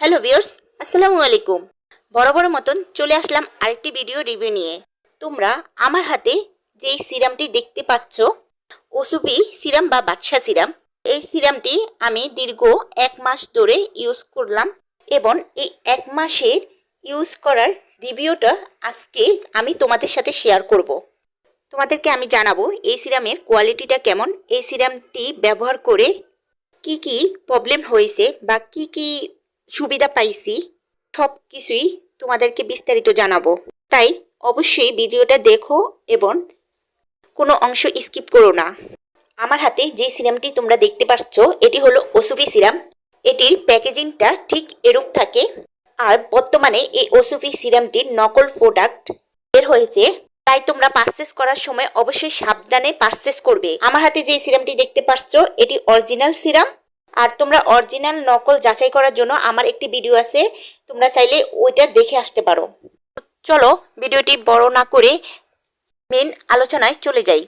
Hello viewers আসসালামু আলাইকুম বড় বড় মতন চলে আসলাম আরেকটি ভিডিও রিভিউ নিয়ে। তোমরা আমার হাতে যেই সিরামটি দেখতে পাচ্ছ, ওসুপি সিরাম বা বাদশা সিরাম, এই সিরামটি আমি দীর্ঘ এক মাস ধরে ইউজ করলাম এবং এই এক মাসের ইউজ করার রিভিউটা আজকে আমি তোমাদের সাথে শেয়ার করব। তোমাদেরকে আমি জানাব এই সিরামের কোয়ালিটিটা কেমন, এই সিরামটি ব্যবহার করে কি কি প্রবলেম হয়েছে বা কি কি সুবিধা পাইছি। সব কিছুই তোমাদেরকে বিস্তারিত জানাব। তাই অবশ্যই ভিডিওটা দেখো এবং কোনো অংশ স্কিপ করো না। আমার হাতে যে সিরামটি তোমরা দেখতে পাচ্ছ, এটি হলো ওসুপি সিরাম। এটির প্যাকেজিংটা ঠিক এরূপ থাকে। আর বর্তমানে এই ওসুপি সিরামটির নকল প্রোডাক্ট বের হয়েছে। তাই তোমরা পারচেস করার সময় অবশ্যই সাবধানে পারচেস করবে। আমার হাতে যে সিরামটি দেখতে পাচ্ছ, এটি অরিজিনাল সিরাম। আর তোমরা অরিজিনাল নকল যাচাই করার জন্য আমার একটি ভিডিও আছে, তোমরা চাইলে ওইটা দেখে আসতে পারো। চলো ভিডিওটি বড় না করে মেন আলোচনায় চলে যাই।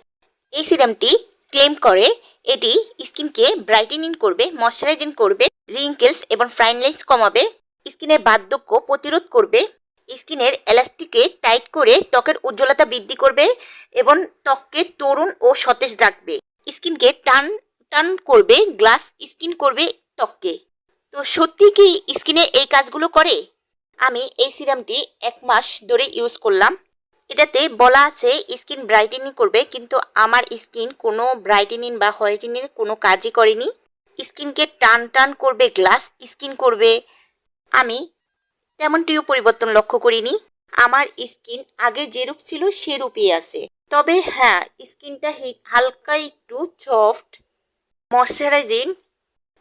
এই সিরামটি ক্লেম করে, এটি স্কিনকে ব্রাইটেনিং করবে ময়শ্চারাইজিং করবে রিঙ্কেলস এবং ফ্রাইনলাইস কমাবে, স্কিনের বার্ধক্য প্রতিরোধ করবে, স্কিনের এলাস্টিকে টাইট করে ত্বকের উজ্জ্বলতা বৃদ্ধি করবে এবং ত্বককে তরুণ ও সতেজ রাখবে। স্কিনকে টান টান করবে গ্লাস স্কিন করবে ত্বককে। তো সত্যি কি স্কিনে এই কাজগুলো করে? আমি এই সিরামটি এক মাস ধরে ইউজ করলাম। এটাতে বলা আছে স্কিন ব্রাইটেনিং করবে, কিন্তু আমার স্কিন কোনো ব্রাইটেনিং বা হোয়াইটেনিং কোনো কাজই করেনি। স্কিনকে টান টান করবে গ্লাস স্কিন করবে। আমি তেমনটিও পরিবর্তন লক্ষ্য করিনি। আমার স্কিন আগে যেরূপ ছিল সেরূপই আছে। তবে হ্যাঁ স্কিনটা হালকা একটু সফট ময়শ্চারাইজিং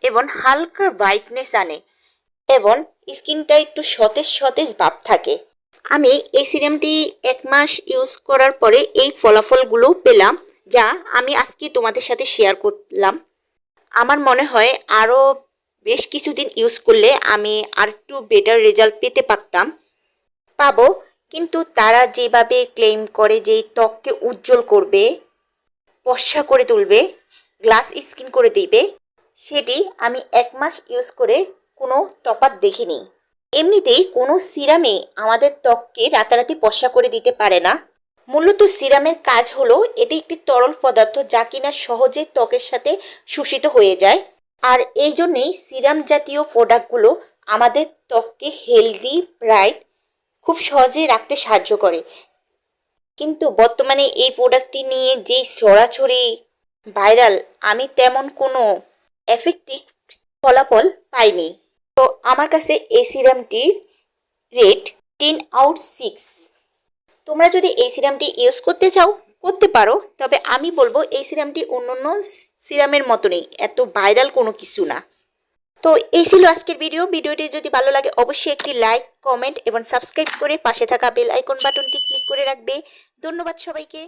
এবং হালকা ব্রাইটনেস আনে এবং স্কিনটা একটু সতেজ সতেজ ভাব থাকে। আমি এই সিরামটি এক মাস ইউজ করার পরে এই ফলাফলগুলো পেলাম, যা আমি আজকে তোমাদের সাথে শেয়ার করলাম। আমার মনে হয় আরও বেশ কিছুদিন ইউজ করলে আমি আর একটু বেটার রেজাল্ট পেতে পারতাম। পাবো, কিন্তু তারা যেভাবে ক্লেম করে যে ত্বককে উজ্জ্বল করবে পশা করে তুলবে গ্লাস স্কিন করে দিবে, সেটি আমি এক মাস ইউজ করে কোনো তফাৎ দেখিনি। এমনিতেই কোনো সিরামে আমাদের ত্বককে রাতারাতি পশা করে দিতে পারে না। মূলত সিরামের কাজ হলো এটি একটি তরল পদার্থ যা কিনা সহজে ত্বকের সাথে শোষিত হয়ে যায়। আর এই জন্যেই সিরাম জাতীয় প্রোডাক্টগুলো আমাদের ত্বককে হেলদি, ব্রাইট, খুব সহজে রাখতে সাহায্য করে। কিন্তু বর্তমানে এই প্রোডাক্টটি নিয়ে যেই ছড়াছড়ি ভাইরাল, আমি তেমন কোনো এফেক্টিভ ফলাফল পাইনি। তো আমার কাছে এই সিরামটির রেট টেন আউট সিক্স। তোমরা যদি এই সিরামটি ইউজ করতে চাও, করতে পারো, তবে আমি বলব এই সিরামটি অন্য অন্য সিরামের মতনই, এত ভাইরাল কোনো কিছু না। তো এই ছিল আজকের ভিডিও। ভিডিওটি যদি ভালো লাগে, অবশ্যই একটি লাইক, কমেন্ট এবং সাবস্ক্রাইব করে পাশে থাকা বেল আইকন বাটনটি ক্লিক করে রাখবে। ধন্যবাদ সবাইকে।